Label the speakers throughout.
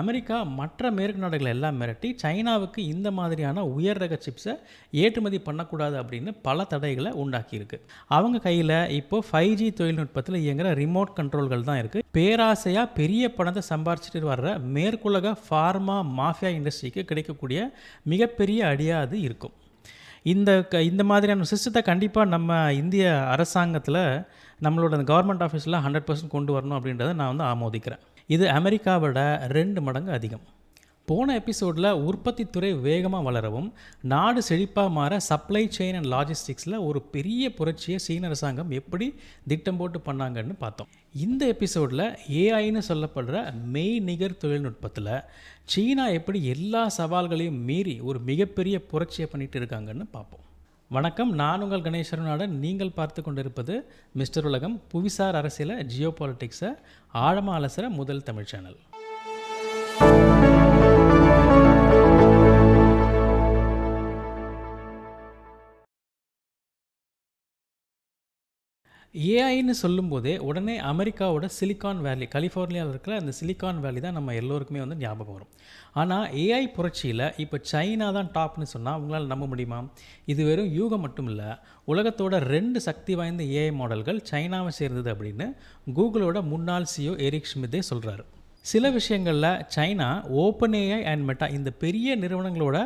Speaker 1: America மற்ற மேற்கு நாடுகளை எல்லாம் மிரட்டி சைனாவுக்கு இந்த மாதிரியான உயர் ரக சிப்ஸை ஏற்றுமதி பண்ணக்கூடாது அப்படின்னு பல தடைகளை உண்டாக்கியிருக்கு. அவங்க கையில் இப்போ ஃபைவ் ஜி தொழில்நுட்பத்தில் இயங்குகிற ரிமோட் கண்ட்ரோல்கள் தான் இருக்குது பேராசையாக பெரிய பணத்தை சம்பாரிச்சிட்டு வர்ற மேற்குலக ஃபார்மா மாஃபியா இண்டஸ்ட்ரிக்கு கிடைக்கக்கூடிய மிகப்பெரிய அடியாக அது இருக்கும். இந்த க இந்த மாதிரியான சிஸ்டத்தை கண்டிப்பாக நம்ம இந்திய அரசாங்கத்தில் நம்மளோட கவர்மெண்ட் ஆஃபீஸில் ஹண்ட்ரட் பர்சன்ட் கொண்டு வரணும் அப்படின்றத நான் வந்து ஆமோதிக்கிறேன். இது அமெரிக்காவோட ரெண்டு மடங்கு அதிகம். போன எபிசோடில் உற்பத்தி துறை வேகமாக வளரவும் நாடு செழிப்பாக மாற சப்ளை செயின் அண்ட் லாஜிஸ்டிக்ஸில் ஒரு பெரிய புரட்சியை சீன அரசாங்கம் எப்படி திட்டம் போட்டு பண்ணாங்கன்னு பார்த்தோம். இந்த எபிசோடில் ஏஐன்னு சொல்லப்படுற மெய் நிகர் தொழில்நுட்பத்தில் சீனா எப்படி எல்லா சவால்களையும் மீறி ஒரு மிகப்பெரிய புரட்சியை பண்ணிட்டு இருக்காங்கன்னு பார்ப்போம். வணக்கம். நான் உங்கள் கணேஸ்வரனுடன் நீங்கள் பார்த்து கொண்டிருப்பது மிஸ்டர் உலகம். புவிசார் அரசியலை ஜியோ பாலிட்டிக்ஸை ஆழமாக அலசுகிற முதல் தமிழ் சேனல். ஏஐன்னு சொல்லும்போதே உடனே அமெரிக்காவோட சிலிக்கான் வேலி கலிஃபோர்னியாவில் இருக்கிற அந்த சிலிக்கான் வேலி தான் நம்ம எல்லோருக்குமே வந்து ஞாபகம் வரும். ஆனால் ஏஐ புரட்சியில் இப்போ சைனா தான் டாப்னு சொன்னால் உங்களால் நம்ப முடியுமா? இது வெறும் யூகம் மட்டும் இல்லை உலகத்தோட ரெண்டு சக்தி வாய்ந்த ஏஐ மாடல்கள் சைனாவை சேர்ந்தது அப்படின்னு கூகுளோட முன்னாள் சிஓ எரிக் ஸ்மித்தே சொல்கிறாரு சில விஷயங்களில் China Open AI and Meta இந்த பெரிய நிறுவனங்களோட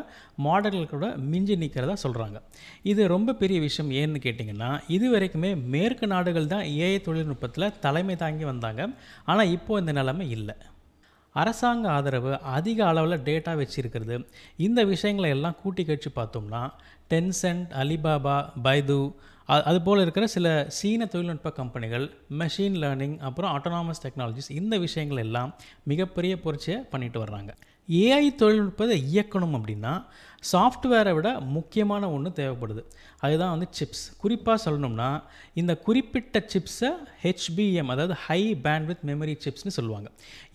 Speaker 1: மாடல்களோட மிஞ்சி நிற்கிறதா சொல்கிறாங்க இது ரொம்ப பெரிய விஷயம் ஏன்னு கேட்டிங்கன்னா இது வரைக்குமே மேற்கு நாடுகள் தான் ஏஐ தொழில்நுட்பத்தில் தலைமை தாங்கி வந்தாங்க. ஆனால் இப்போது இந்த நிலைமை இல்லை. அரசாங்க ஆதரவு அதிக அளவில் டேட்டா வச்சிருக்கிறது. இந்த விஷயங்களை எல்லாம் கூட்டி கழிச்சு பார்த்தோம்னா டென்சென்ட் அலிபாபா பைது அது அதுபோல் இருக்கிற சில சீன தொழில்நுட்ப கம்பெனிகள் மெஷின் லேர்னிங் அப்புறம் ஆட்டோனாமஸ் டெக்னாலஜிஸ் இந்த விஷயங்கள் எல்லாம் மிகப்பெரிய புரட்சியை பண்ணிட்டு வர்றாங்க. ஏஐ தொழில்நுட்பத்தை இயக்கணும் அப்படின்னா சாஃப்ட்வேரை விட முக்கியமான ஒன்று தேவைப்படுது. அதுதான் வந்து சிப்ஸ் குறிப்பாக சொல்லணும்னா இந்த குறிப்பிட்ட சிப்ஸை ஹெச்பிஎம் அதாவது ஹை பேண்ட்வித் மெமரி சிப்ஸ்னு சொல்லுவாங்க.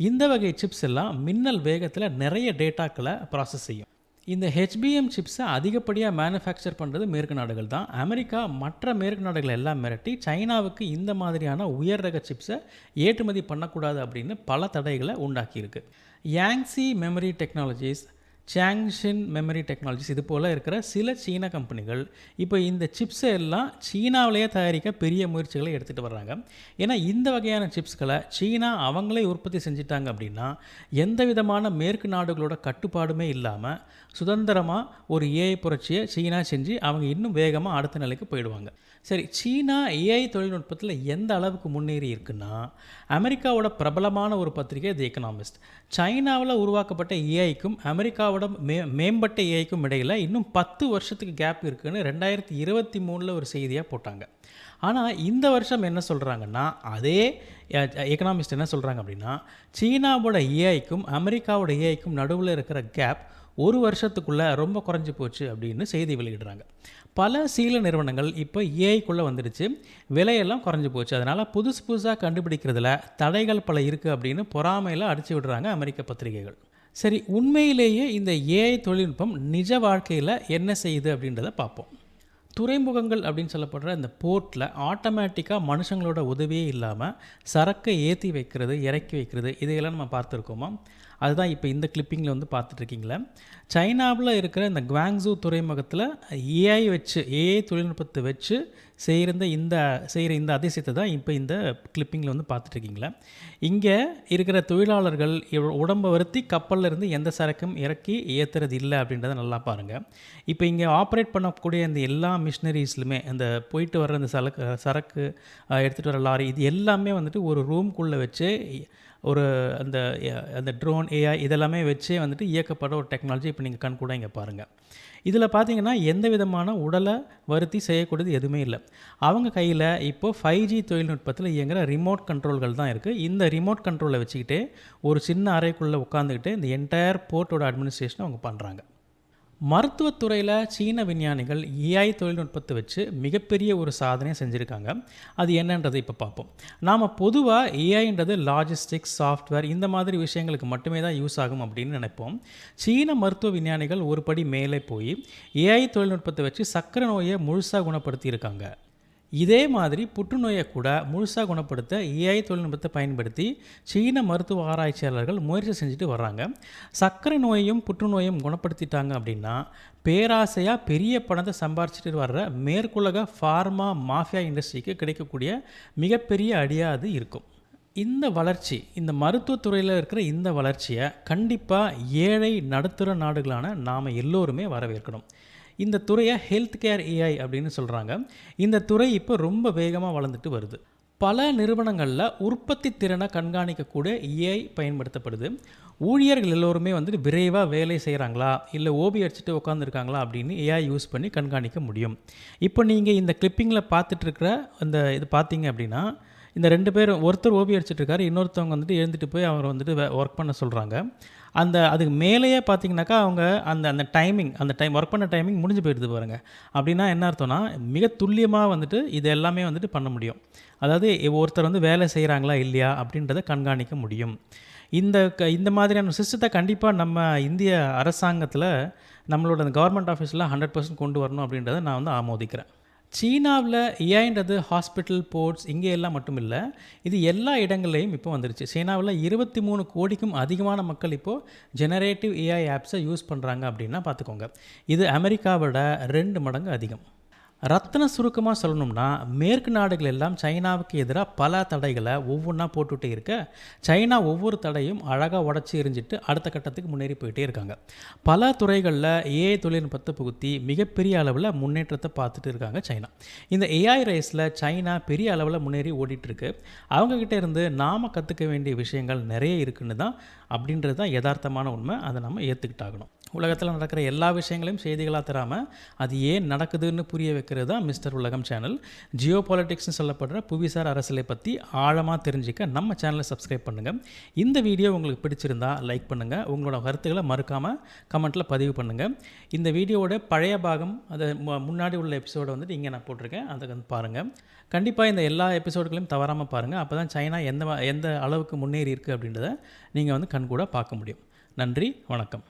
Speaker 1: இந்த வகை சிப்ஸ் எல்லாம் மின்னல் வேகத்தில் நிறைய டேட்டாக்களை ப்ராசஸ் செய்யும். இந்த ஹெச்பிஎம் சிப்ஸை அதிகப்படியாக மேனுஃபேக்சர் பண்ணுறது மேற்கு நாடுகள் தான். அமெரிக்கா மற்ற மேற்கு நாடுகளை எல்லாம் மிரட்டி சைனாவுக்கு இந்த மாதிரியான உயர் ரக சிப்ஸை ஏற்றுமதி பண்ணக்கூடாது அப்படின்னு பல தடைகளை உண்டாக்கியிருக்கு. Yangtze memory technologies Changxin memory technologies இது போல் இருக்கிற சில சீன கம்பெனிகள் இப்போ இந்த சிப்ஸை எல்லாம் சீனாவிலேயே தயாரிக்க பெரிய முயற்சிகளை எடுத்துகிட்டு வர்றாங்க. ஏன்னா இந்த வகையான சிப்ஸ்களை சீனா அவங்களே உற்பத்தி செஞ்சிட்டாங்க அப்படின்னா எந்த விதமான மேற்கு நாடுகளோட கட்டுப்பாடுமே இல்லாமல் சுதந்திரமாக ஒரு ஏஐ புரட்சியை சீனா செஞ்சு அவங்க இன்னும் வேகமாக அடுத்த நிலைக்கு போயிடுவாங்க. சரி சீனா ஏஐ தொழில்நுட்பத்தில் எந்த அளவுக்கு முன்னேறி இருக்குன்னா அமெரிக்காவோட பிரபலமான ஒரு பத்திரிகை தி எக்கனாமிஸ்ட் சைனாவில் உருவாக்கப்பட்ட ஏஐக்கும் அமெரிக்காவோட மே மேம்பட்ட ஏஐக்கும் இடையில் இன்னும் பத்து வருஷத்துக்கு கேப் இருக்குதுன்னு ரெண்டாயிரத்தி இருபத்தி மூணில் ஒரு செய்தியாக போட்டாங்க. ஆனால் இந்த வருஷம் என்ன சொல்கிறாங்கன்னா அதே எக்கனாமிஸ்ட் என்ன சொல்கிறாங்க அப்படின்னா சீனாவோட ஏஐக்கும் அமெரிக்காவோட ஏஐக்கும் நடுவில் இருக்கிற கேப் ஒரு வருஷத்துக்குள்ளே ரொம்ப குறைஞ்சி போச்சு அப்படின்னு செய்தி வெளியிடுறாங்க. பல சீல நிறுவனங்கள் இப்போ ஏஐக்குள்ளே வந்துடுச்சு. விலையெல்லாம் குறைஞ்சி போச்சு. அதனால் புதுசு புதுசாக கண்டுபிடிக்கிறதுல தடைகள் பல இருக்குது அப்படின்னு பொறாமையில் அடிச்சு விடுறாங்க அமெரிக்க பத்திரிகைகள். சரி உண்மையிலேயே இந்த ஏஐ தொழில்நுட்பம் நிஜ வாழ்க்கையில் என்ன செய்யுது அப்படின்றத பார்ப்போம். துறைமுகங்கள் அப்படின்னு சொல்லப்படுற இந்த போர்ட்டில் ஆட்டோமேட்டிக்காக மனுஷங்களோட உதவியே இல்லாமல் சரக்கை ஏற்றி வைக்கிறது இறக்கி வைக்கிறது இதையெல்லாம் நம்ம பார்த்துருக்கோமா? அதுதான் இப்போ இந்த கிளிப்பிங்கில் வந்து பார்த்துட்ருக்கீங்களே? சைனாவில் இருக்கிற இந்த குவாங்ஸூ துறைமுகத்தில் ஏஐ வச்சு ஏஐ தொழில்நுட்பத்தை வச்சு செய்கிற இந்த செய்கிற இந்த அதிசயத்தை தான் இப்போ இந்த கிளிப்பிங்கில் வந்து பார்த்துட்ருக்கீங்களே? இங்கே இருக்கிற தொழிலாளர்கள் உடம்பை வருத்தி கப்பலில் இருந்து எந்த சரக்கும் இறக்கி ஏற்றுறது இல்லை அப்படின்றத நல்லா பாருங்கள் இப்போ இங்கே ஆப்ரேட் பண்ணக்கூடிய இந்த எல்லா மிஷினரிஸ்லுமே அந்த போயிட்டு வர்ற அந்த சரக்கு சரக்கு எடுத்துகிட்டு வர லாரி இது எல்லாமே வந்துட்டு ஒரு ரூம்குள்ளே வச்சு ஒரு அந்த அந்த ட்ரோன் ஏஐ இதெல்லாமே வச்சே வந்துட்டு இயக்கப்படுற ஒரு டெக்னாலஜி இப்போ நீங்கள் கண் கூட இங்கே பாருங்கள் இதில் பார்த்தீங்கன்னா எந்த விதமான உடலை வருத்தி செய்யக்கூடியது எதுவுமே இல்லை. அவங்க கையில் இப்போது ஃபைவ் ஜி தொழில்நுட்பத்தில் இயங்குகிற ரிமோட் கண்ட்ரோல்கள் தான் இருக்குது இந்த ரிமோட் கண்ட்ரோலை வச்சுக்கிட்டே ஒரு சின்ன அறைக்குள்ளே உட்காந்துக்கிட்டு இந்த என்டையர் போர்ட்டோட அட்மினிஸ்ட்ரேஷனை அவங்க பண்ணுறாங்க மருத்துவத்துறையில் சீன விஞ்ஞானிகள் ஏஐ தொழில்நுட்பத்தை வச்சு மிகப்பெரிய ஒரு சாதனையை செஞ்சுருக்காங்க. அது என்னன்றதை இப்போ பார்ப்போம். நாம் பொதுவாக ஏஐன்றது லாஜிஸ்டிக்ஸ் சாஃப்ட்வேர் இந்த மாதிரி விஷயங்களுக்கு மட்டுமே தான் யூஸ் ஆகும் அப்படின்னு நினைப்போம். சீன மருத்துவ விஞ்ஞானிகள் ஒரு படி மேலே போய் ஏஐ தொழில்நுட்பத்தை வச்சு சக்கரை நோயை முழுசாக குணப்படுத்தி இருக்காங்க இதே மாதிரி புற்றுநோயை கூட முழுசாக குணப்படுத்த ஏஐ தொழில்நுட்பத்தை பயன்படுத்தி சீன மருத்துவ ஆராய்ச்சியாளர்கள் முயற்சி செஞ்சுட்டு வர்றாங்க. சர்க்கரை நோயையும் புற்றுநோயும் குணப்படுத்திட்டாங்க அப்படின்னா பேராசையாக பெரிய பணத்தை சம்பாரிச்சிட்டு வர்ற மேற்குலக ஃபார்மா மாஃபியா இண்டஸ்ட்ரிக்கு கிடைக்கக்கூடிய மிகப்பெரிய அடியாக அது இருக்கும். இந்த வளர்ச்சி இந்த மருத்துவத்துறையில் இருக்கிற இந்த வளர்ச்சியை கண்டிப்பாக ஏழை நடுத்தர நாடுகளான நாம் எல்லோருமே வரவேற்கணும். இந்த துறையை ஹெல்த் கேர் ஏஐ அப்படின்னு சொல்கிறாங்க இந்த துறை இப்போ ரொம்ப வேகமாக வளர்ந்துட்டு வருது. பல நிறுவனங்களில் உற்பத்தி திறனை கண்காணிக்கக்கூட ஏஐ பயன்படுத்தப்படுது. ஊழியர்கள் எல்லோருமே வந்துட்டு விரைவாக வேலை செய்கிறாங்களா இல்லை ஓபி அடிச்சுட்டு உட்காந்துருக்காங்களா அப்படின்னு ஏஐ யூஸ் பண்ணி கண்காணிக்க முடியும். இப்போ நீங்கள் இந்த கிளிப்பிங்கில் பார்த்துட்ருக்கிற அந்த இது பார்த்தீங்க அப்படின்னா இந்த ரெண்டு பேரும் ஒருத்தர் ஓபி அடிச்சிட்ருக்காரு இன்னொருத்தவங்க வந்துட்டு எழுந்துட்டு போய் அவரை வந்துட்டு ஒர்க் பண்ண சொல்கிறாங்க அந்த அதுக்கு மேலேயே பார்த்தீங்கன்னாக்கா அவங்க அந்த அந்த டைமிங் அந்த டைம் ஒர்க் பண்ண டைமிங் முடிஞ்சு போயிடுது பாருங்க. அப்படின்னா என்ன அர்த்தம்னா மிக துல்லியமாக வந்துட்டு இது எல்லாமே வந்துட்டு பண்ண முடியும். அதாவது ஒருத்தர் வந்து வேலை செய்கிறாங்களா இல்லையா அப்படின்றத கண்காணிக்க முடியும். இந்த க இந்த மாதிரியான சிஸ்டத்தை கண்டிப்பாக நம்ம இந்திய அரசாங்கத்தில் நம்மளோட அந்த கவர்மெண்ட் ஆஃபீஸில் ஹண்ட்ரட் பர்சன்ட் கொண்டு வரணும் அப்படின்றத நான் வந்து ஆமோதிக்கிறேன். சீனாவில் ஏஐன்றது ஹாஸ்பிட்டல் போர்ட்ஸ் இங்கே எல்லாம் மட்டும் இல்லை இது எல்லா இடங்கள்லையும் இப்போ வந்துருச்சு. சீனாவில் இருபத்தி மூணு கோடிக்கும் அதிகமான மக்கள் இப்போது ஜெனரேட்டிவ் ஏஐ ஆப்ஸை யூஸ் பண்ணுறாங்க அப்படின்னா பார்த்துக்கோங்க. இது அமெரிக்காவோட ரெண்டு மடங்கு அதிகம். ரத்தன சுருக்கமாக சொல்லணும்னா மேற்கு நாடுகள் எல்லாம் சைனாவுக்கு எதிராக பல தடைகளை ஒவ்வொன்றா போட்டுகிட்டே இருக்க சைனா ஒவ்வொரு தடையும் அழகாக உடச்சி எரிஞ்சிட்டு அடுத்த கட்டத்துக்கு முன்னேறி போயிட்டே இருக்காங்க. பல துறைகளில் ஏஐ தொழில்நுட்பத்தை புகுத்தி மிகப்பெரிய அளவில் முன்னேற்றத்தை பார்த்துட்டு இருக்காங்க சைனா. இந்த ஏஐ ரேஸில் சைனா பெரிய அளவில் முன்னேறி ஓடிட்டுருக்கு அவங்கக்கிட்ட இருந்து நாம் கற்றுக்க வேண்டிய விஷயங்கள் நிறைய இருக்குன்னு தான் அப்படின்றது தான் யதார்த்தமான உண்மை. அதை நம்ம ஏற்றுக்கிட்டாகணும் உலகத்தில் நடக்கிற எல்லா விஷயங்களையும் செய்திகளாக தராமல் அது ஏன் நடக்குதுன்னு புரிய வைக்கிறது தான் மிஸ்டர் உலகம் சேனல் ஜியோ பாலிட்டிக்ஸ்னு சொல்லப்படுற புவிசார் அரசியலை பற்றி ஆழமாக தெரிஞ்சுக்க நம்ம சேனலை சப்ஸ்கிரைப் பண்ணுங்கள் இந்த வீடியோ உங்களுக்கு பிடிச்சிருந்தா லைக் பண்ணுங்கள் உங்களோட கருத்துக்களை மறுக்காமல் கமெண்ட்டில் பதிவு பண்ணுங்கள் இந்த வீடியோவோட பழைய பாகம் அதை மு- முன்னாடி உள்ள எபிசோடை வந்துட்டு இங்கே நான் போட்டிருக்கேன். அதை வந்து பாருங்கள் கண்டிப்பாக இந்த எல்லா எபிசோடுகளையும் தவறாமல் பாருங்கள் அப்போ தான் சைனா எந்த எந்த அளவுக்கு முன்னேறி இருக்குது அப்படின்றத நீங்கள் வந்து கண்கூட பார்க்க முடியும். நன்றி வணக்கம்.